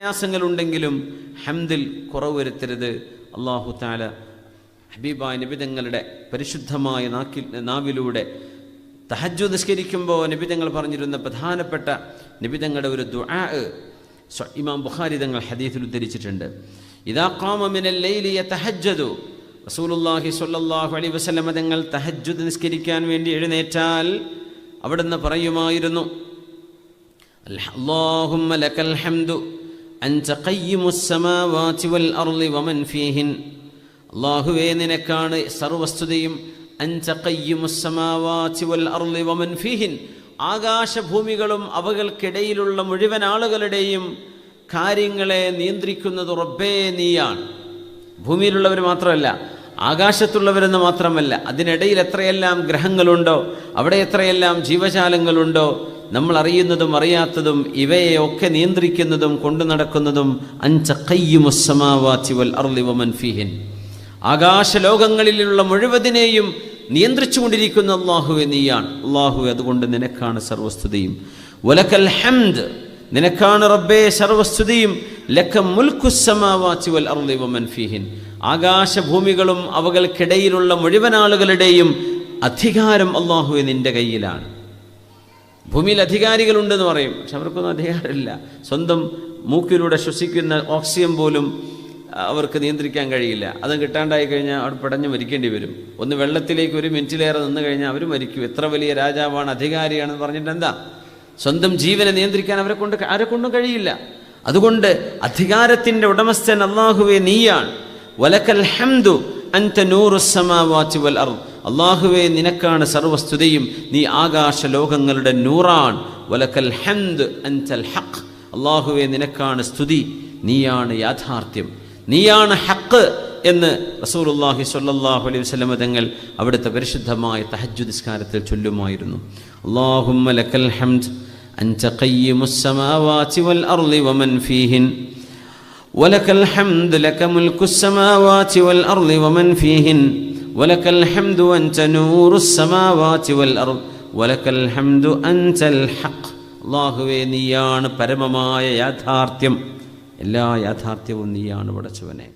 പ്രയാസങ്ങളുണ്ടെങ്കിലും ഹംദിൽ കുറവ് വരുത്തരുത് അള്ളാഹു താല ഹബീബായ നിബിതങ്ങളുടെ പരിശുദ്ധമായ നാക്കിൽ നാവിലൂടെ തഹജു നിഷ്കരിക്കുമ്പോൾ നിബിതങ്ങൾ പറഞ്ഞിരുന്ന പ്രധാനപ്പെട്ട നിബിതങ്ങളുടെ ഒരു ദുആ ഇമാം ബുഖാരി തങ്ങൾ ഹദീഫിൽ ഉദ്ധരിച്ചിട്ടുണ്ട്. ഇതാ കാമമിനല്ലയിലിയ തഹജ്ജതു റസൂലുല്ലാഹി സ്വല്ലല്ലാഹു അലൈഹി വസല്ലമ തങ്ങൾ തഹജ്ജുദ് നിസ്കരിക്കാൻ വേണ്ടി എഴുന്നേറ്റാൽ അവിടുന്ന് പറയുമായിരുന്നു അല്ലാഹുമ്മ ലക്കൽ ഹംദു. അൻ സമാവാതി വൽ അർളി വമൻ ഫീഹിൻ. അള്ളാഹുവേ നിനക്കാണ് സർവസ്തുതയും. ആകാശഭൂമികളും അവകൾക്കിടയിലുള്ള മുഴുവൻ ആളുകളുടെയും കാര്യങ്ങളെ നിയന്ത്രിക്കുന്നത് റബ്ബേ നീയാണ്. ഭൂമിയിലുള്ളവർ മാത്രമല്ല ആകാശത്തുള്ളവരെന്ന് മാത്രമല്ല അതിനിടയിൽ എത്രയെല്ലാം ഗ്രഹങ്ങളുണ്ടോ അവിടെ എത്രയെല്ലാം ജീവജാലങ്ങളുണ്ടോ നമ്മൾ അറിയുന്നതും അറിയാത്തതും ഇവയെ ഒക്കെ നിയന്ത്രിക്കുന്നതും കൊണ്ടു നടക്കുന്നതും അഞ്ച കയ്യുമുസമാവാച്ചി വൽ അർളി വമൻ ഫിഹിൻ. ആകാശലോകങ്ങളിലുള്ള മുഴുവതിനെയും നിയന്ത്രിച്ചു കൊണ്ടിരിക്കുന്ന അള്ളാഹുവെ നീയാണ്. അള്ളാഹു അതുകൊണ്ട് നിനക്കാണ് സർവസ്തുതിയും. വലക്കൽ ഹംദ് നിനക്കാണ് റബ്ബേ സർവസ്തുതിയും. ലക്ക മുൽക്കുസമാവാച്ചി വൽ അർളി വമൻ ഫീഹിൻ. ആകാശഭൂമികളും അവകൾക്കിടയിലുള്ള മുഴുവൻ ആളുകളുടെയും അധികാരം അള്ളാഹുവെ നിന്റെ കയ്യിലാണ്. ഭൂമിയിൽ അധികാരികളുണ്ടെന്ന് പറയും. പക്ഷെ അവർക്കൊന്നും അധികാരമില്ല. സ്വന്തം മൂക്കിലൂടെ ശ്വസിക്കുന്ന ഓക്സിജൻ പോലും അവർക്ക് നിയന്ത്രിക്കാൻ കഴിയില്ല. അത് കിട്ടാണ്ടായി കഴിഞ്ഞാൽ അവിടെ പടഞ്ഞു മരിക്കേണ്ടി വരും. ഒന്ന് വെള്ളത്തിലേക്ക് ഒരു മിനിറ്റിലേറെ നിന്ന് കഴിഞ്ഞാൽ അവർ മരിക്കും. എത്ര വലിയ രാജാവാണ് അധികാരിയാണെന്ന് പറഞ്ഞിട്ട് എന്താ? സ്വന്തം ജീവനെ നിയന്ത്രിക്കാൻ അവരെ കൊണ്ട് ആരെ കൊണ്ടും കഴിയില്ല. അതുകൊണ്ട് അധികാരത്തിന്റെ ഉടമസ്ഥൻ അള്ളാഹുവെ നീയാണ്. വലക്കൽ ഹംദു അൻത നൂറുസമാവാച്ചി വൽ അർദ്. അള്ളാഹുവെ നിനക്കാണ് സർവസ്തുതയും നീ ആകാശ ലോകങ്ങളുടെ നൂറാൻ വലക്കൽ ഹംദ് അൻതൽ ഹഖ് അള്ളാഹുവെ നിനക്കാണ് സ്തുതി നീയാണ് യാഥാർത്ഥ്യം നീയാണ് ഹക്ക് എന്ന് റസൂലുള്ളാഹി സ്വല്ലല്ലാഹു അലൈഹി വസല്ലമ തങ്ങൾ അവിടുത്തെ പരിശുദ്ധമായ തഹജ്ജു നിസ്കാരത്തിൽ ചൊല്ലുമായിരുന്നു അല്ലാഹുമ്മ ലക്കൽ ഹംദ് അൻത ഖയ്യിമുസ് സമാവാതി വൽ അർളി വമൻ ഫീഹിൻ ولك الحمد لك ملك السماوات والأرض ومن فيهن ولك الحمد أنت نور السماوات والأرض ولك الحمد أنت الحق അള്ളാഹുവേ നീയാണ് പരമമായ യാഥാർത്ഥ്യം എല്ലാ യാഥാർത്ഥ്യവും നീയാണ് പടച്ചവനെ